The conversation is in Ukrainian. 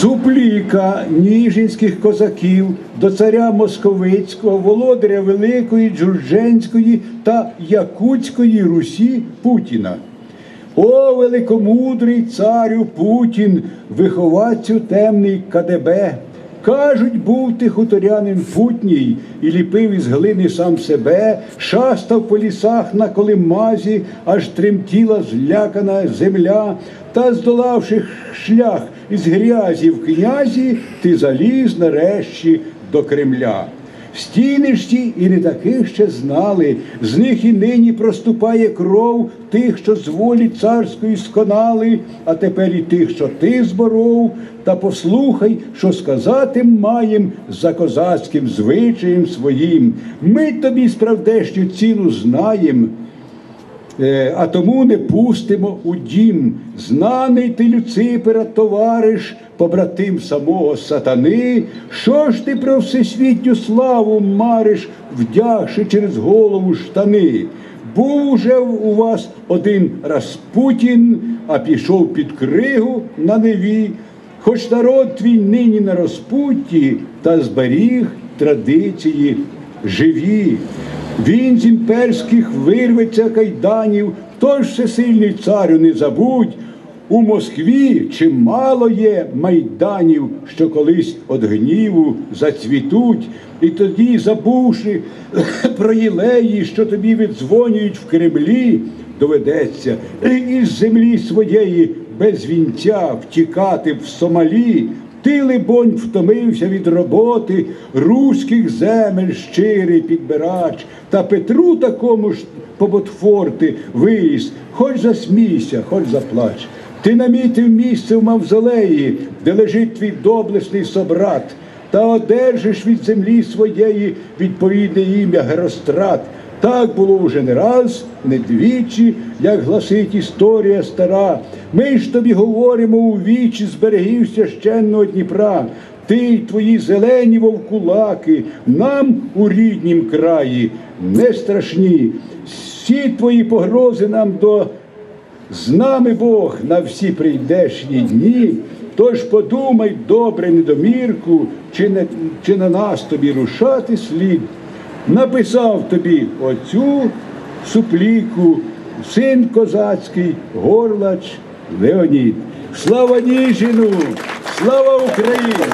Супліка ніжинських козаків до царя Московицького, володаря Великої, Джурдженської та Якутської Русі Путіна. О, великомудрий царю Путін, виховацю темний КДБ. Кажуть, був ти хуторянин путній і ліпив із глини сам себе, шастав по лісах на колимазі, аж тремтіла злякана земля, та здолавши шлях із грязі в князі, ти заліз нарешті до Кремля. Стіни ж ті і не таких ще знали, з них і нині проступає кров тих, що з волі царської сконали, а тепер і тих, що ти зборов. Та послухай, що сказати маєм за козацьким звичаєм своїм. Ми тобі справдешню ціну знаєм. Е, а тому не пустимо у дім. Знаний ти Люципера, товариш, побратим самого сатани. Що ж ти про всесвітню славу мариш, вдягши через голову штани? Був уже у вас один Распутін, а пішов під кригу на неві. Хоч народ твій нині на розпутті, та зберіг традиції живі. Він з імперських вирветься кайданів, тож всесильний царю не забудь. У Москві чимало є майданів, що колись од гніву зацвітуть, і тоді, забувши про єлеї, що тобі віддзвонюють в Кремлі, доведеться із землі своєї без вінця втікати в Сомалі. Ти, либонь, втомився від роботи, руських земель щирий підбирач, та Петру такому ж поботфорти виріс, хоч засмійся, хоч заплач. Ти намітив місце в мавзолеї, де лежить твій доблесний собрат, та одержиш від землі своєї відповідне ім'я Герострат. Так було вже не раз, не двічі, як гласить історія стара. Ми ж тобі говоримо у вічі з берегів священного Дніпра. Ти й твої зелені вовкулаки нам у ріднім краї не страшні. Всі твої погрози нам до з нами Бог на всі прийдешні дні. Тож подумай добре недомірку, чи, не, чи на нас тобі рушати слід. Написав тобі оцю супліку, син козацький, горлач Леонід. Слава Ніжину! Слава Україні!